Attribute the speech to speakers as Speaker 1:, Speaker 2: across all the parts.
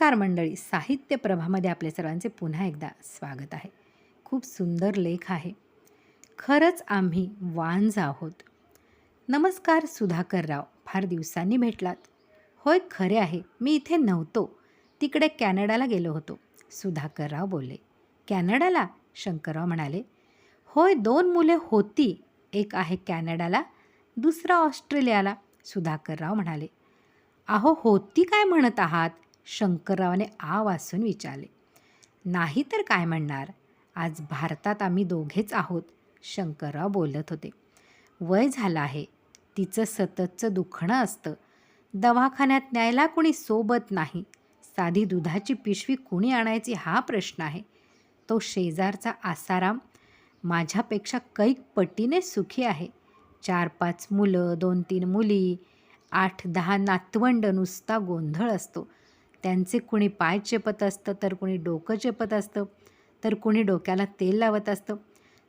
Speaker 1: नमस्कार मंडळी. साहित्य प्रभामध्ये आपल्या सर्वांचे पुन्हा एकदा स्वागत आहे. खूप सुंदर लेख आहे. खरंच आम्ही वांज आहोत. नमस्कार सुधाकरराव. फार दिवसांनी भेटलात. होय खरे आहे. मी इथे नव्हतो. तिकडे कॅनडाला गेलो होतो. सुधाकरराव बोलले. कॅनडाला? शंकरराव म्हणाले. होय दोन मुले होती. एक आहे कॅनडाला दुसरा ऑस्ट्रेलियाला. सुधाकरराव म्हणाले. अहो होती काय म्हणत आहात? शंकररावाने आ वासून विचारले नाही तर काय म्हणणार? आज भारतात आम्ही दोघेच आहोत शंकरराव बोलत होते. वय झालं आहे. तिचं सततचं दुखणं असतं. दवाखान्यात न्यायला कुणी सोबत नाही. साधी दुधाची पिशवी कुणी आणायची हा प्रश्न आहे. तो शेजारचा आसाराम माझ्यापेक्षा कैक पटीने सुखी आहे. चार पाच मुलं दोन तीन मुली आठ दहा नातवंड नुसता गोंधळ असतो. त्यांचे कुणी पाय चेपत असतं तर कुणी डोकं चेपत असतं तर कुणी डोक्याला तेल लावत असतं.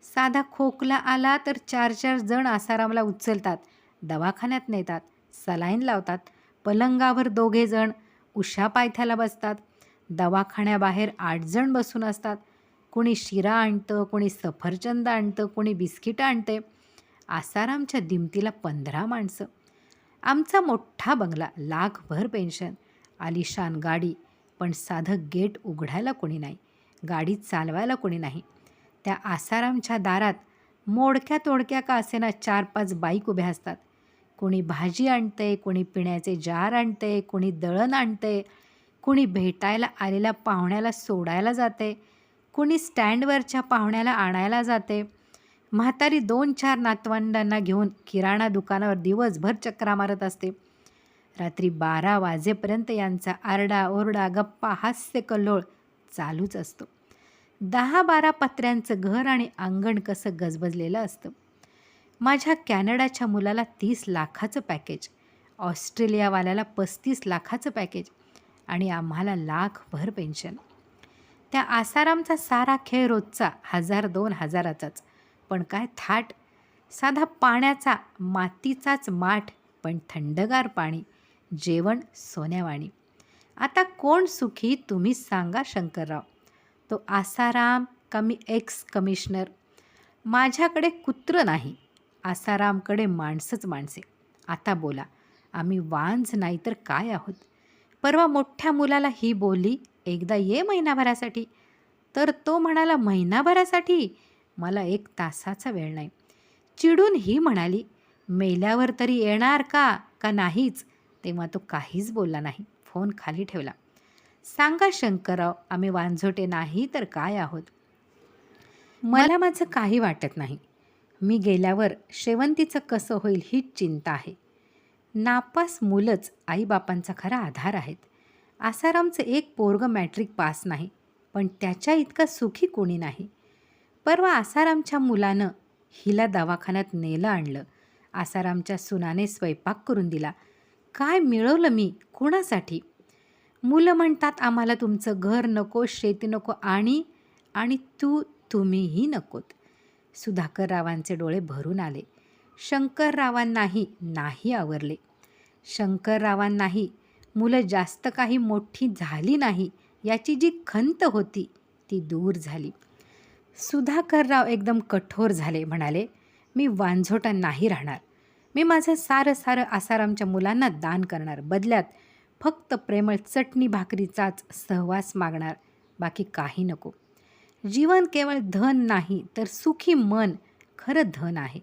Speaker 1: साधा खोकला आला तर चार चार जण आसारामला उचलतात दवाखान्यात नेतात सलाईन लावतात पलंगावर दोघे जण उषा पायथ्याला बसतात दवाखान्याबाहेर आठ जण बसून असतात. कुणी शिरा आणतं कुणी सफरचंद आणतं कुणी बिस्किटं आणते. आसारामच्या दिमतीला पंधरा माणसं. आमचा मोठा बंगला लाखभर पेन्शन. आलिशान गाडी. पण साधं गेट उघडायला कोणी नाही. गाडी चालवायला कोणी नाही. त्या आसारामच्या दारात मोडक्या तोडक्या का असेना चार पाच बाईक उभ्या असतात. कोणी भाजी आणते कोणी पिण्याचे जार आणते कोणी दळण आणते कोणी भेटायला आलेल्या पाहुण्याला सोडायला जाते कुणी स्टँडवरच्या पाहुण्याला आणायला जाते. म्हातारी दोन चार नातवंडांना घेऊन किराणा दुकानावर दिवसभर चक्रा मारत असते. रात्री बारा वाजेपर्यंत यांचा आरडा ओरडा गप्पा हास्य कल्लोळ चालूच असतो. दहा बारा पत्र्यांचं घर आणि अंगण कसं गजबजलेलं असतं. माझ्या कॅनडाच्या मुलाला तीस लाखाचं पॅकेज ऑस्ट्रेलियावाल्याला पस्तीस लाखाचं पॅकेज आणि आम्हाला लाखभर पेन्शन. त्या आसारामचा सारा खेळ रोजचा हजार दोन हजाराचाच. पण काय थाट? साधा पाण्याचा मातीचाच माठ पण थंडगार पाणी जेवण सोन्यावाणी. आता कोण सुखी तुम्ही सांगा शंकरराव. तो आसाराम का मी एक्स कमिशनर माझ्याकडे कुत्र नाही. आसारामकडे माणसंच माणसे. आता बोला आम्ही वांज नाही तर काय आहोत? परवा मोठ्या मुलाला ही बोलली एकदा ये महिनाभरासाठी. तर तो म्हणाला महिनाभरासाठी? मला एक तासाचा वेळ नाही. चिडून ही म्हणाली मेल्यावर तरी येणार का? का नाहीच? तेव्हा तो काहीच बोलला नाही. फोन खाली ठेवला. सांगा शंकरराव आम्ही वांझोटे नाही तर काय आहोत? मला माझं काही वाटत नाही. मी गेल्यावर शेवंतीचं कसं होईल हीच चिंता आहे. नापास मुलंच आईबापांचा खरा आधार आहेत. आसारामचं एक पोरग मॅट्रिक पास नाही पण त्याच्या इतका सुखी कोणी नाही. परवा आसारामच्या मुलानं हिला दवाखान्यात नेलं आणलं. आसारामच्या सुनाने स्वयंपाक करून दिला. काय मिळवलं मी? कोणासाठी? मुलं म्हणतात आम्हाला तुमचं घर नको शेती नको आणि आणि तू तुम्हीही नकोत. सुधाकररावांचे डोळे भरून आले. शंकररावांनाही नाही आवरले. शंकररावांनाही मुलं जास्त काही मोठी झाली नाही याची जी खंत होती ती दूर झाली. सुधाकरराव एकदम कठोर झाले म्हणाले मी वांझोटा नाही राहणार. मी माझं सारं सारं आसारामच्या मुलांना दान करणार. बदल्यात फक्त प्रेमळ चटणी भाकरीचाच सहवास मागणार. बाकी काही नको. जीवन केवळ धन नाही तर सुखी मन खरं धन आहे.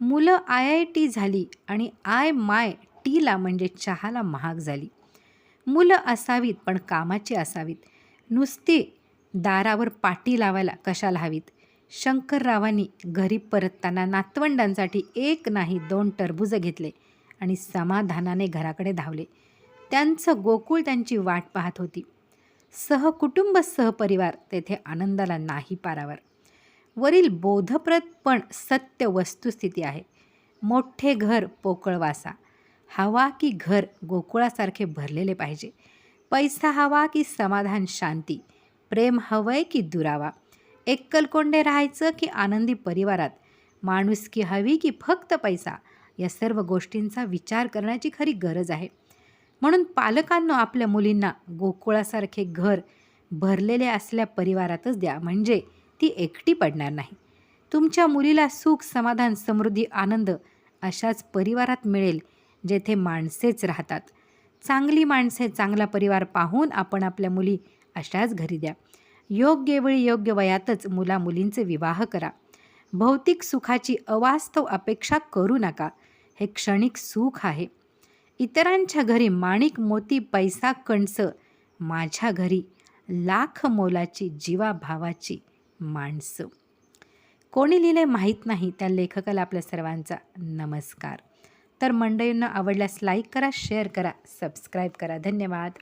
Speaker 1: मुलं आय आय टी झाली आणि आय माय टीला म्हणजे चहाला महाग झाली. मुलं असावीत पण कामाची असावीत. नुसती दारावर पाटी लावायला कशाला हवीत? शंकररावांनी घरी परतताना नातवंडांसाठी एक नाही दोन टरबुजं घेतले आणि समाधानाने घराकडे धावले. त्यांचं गोकुळ त्यांची वाट पाहत होती. सहकुटुंब सहपरिवार तेथे आनंदाला नाही पारावर. वरील बोधप्रद पण सत्य वस्तुस्थिती आहे. मोठे घर पोकळवासा हवा की घर गोकुळासारखे भरलेले पाहिजे. पैसा हवा की समाधान शांती. प्रेम हवंय की दुरावा. एक्कलकोंडे राहायचं की आनंदी परिवारात? माणुसकी हवी की फक्त पैसा? या सर्व गोष्टींचा विचार करण्याची खरी गरज आहे. म्हणून पालकांनो आपल्या मुलींना गोकुळासारखे घर भरलेले असल्या परिवारातच द्या. म्हणजे ती एकटी पडणार नाही. तुमच्या मुलीला सुख समाधान समृद्धी आनंद अशाच परिवारात मिळेल जेथे माणसेच राहतात. चांगली माणसे चांगला परिवार पाहून आपण आपल्या मुली अशाच घरी द्या. योग्य वेळी योग्य वयातच मुला मुलींचे विवाह करा. भौतिक सुखाची अवास्तव अपेक्षा करू नका. हे क्षणिक सुख आहे. इतरांच्या घरी माणिक मोती पैसा कणस माझ्या घरी लाख मोलाची जीवाभावाची माणसं. कोणी लिहिले माहीत नाही त्या लेखकाला आपल्या सर्वांचा नमस्कार. तर मंडळींना आवडल्यास लाईक करा शेअर करा सबस्क्राईब करा. धन्यवाद.